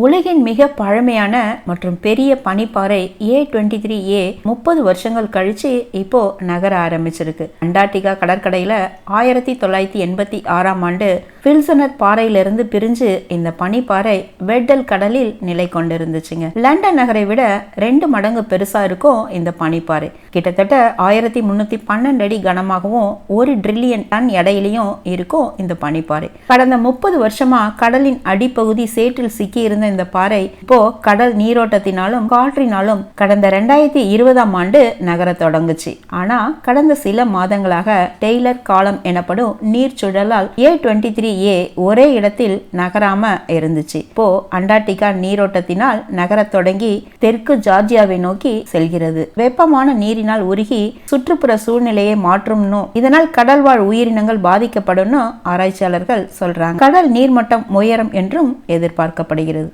உலகின் மிக பழமையான மற்றும் பெரிய பனிப்பாறை ஏ டுவெண்ட்டி த்ரீ ஏ முப்பது வருஷங்கள் கழிச்சு இப்போ நகர ஆரம்பிச்சிருக்கு. அண்டார்டிகா கடற்கடையில் ஆயிரத்தி தொள்ளாயிரத்தி எண்பத்தி ஆறாம் ஆண்டு பில்சனர் பாறையிலிருந்து பிரிஞ்சு இந்த பனிப்பாறை வெட்டல் கடலில் நிலை கொண்டிருந்துச்சுங்க. லண்டன் நகரை விட ரெண்டு மடங்கு பெருசா இருக்கும் இந்த பனிப்பாறை. கிட்டத்தட்ட ஆயிரத்தி முன்னூத்தி பன்னெண்டு அடி கனமாகவும் ஒரு ட்ரில்லியன் டன் எடையிலையும் இருக்கும் இந்த பனிப்பாறை. கடந்த முப்பது வருஷமா கடலின் அடிப்பகுதி சேற்றில் சிக்கி இருந்த இந்த பாறை இப்போ கடல் நீரோட்டத்தினாலும் காற்றினாலும் கடந்த ரெண்டாயிரத்தி இருபதாம் ஆண்டு நகர தொடங்குச்சு. ஆனா கடந்த சில மாதங்களாக டெய்லர் காலம் எனப்படும் நீர் சுழலால் ஏ டுவெண்ட்டி த்ரீ ஏ ஒரே இடத்தில் நகராம இருந்துச்சு. இப்போ அண்டார்டிகா நீரோட்டத்தினால் நகரத் தொடங்கி தெற்கு ஜார்ஜியாவை நோக்கி செல்கிறது. வெப்பமான நீரினால் உருகி சுற்றுப்புற சூழ்நிலையை மாற்றும்னு இதனால் கடல்வாழ் உயிரினங்கள் பாதிக்கப்படும் ஆராய்ச்சியாளர்கள் சொல்றாங்க. கடல் நீர்மட்டம் உயரும் என்றும் எதிர்பார்க்கப்படுகிறது.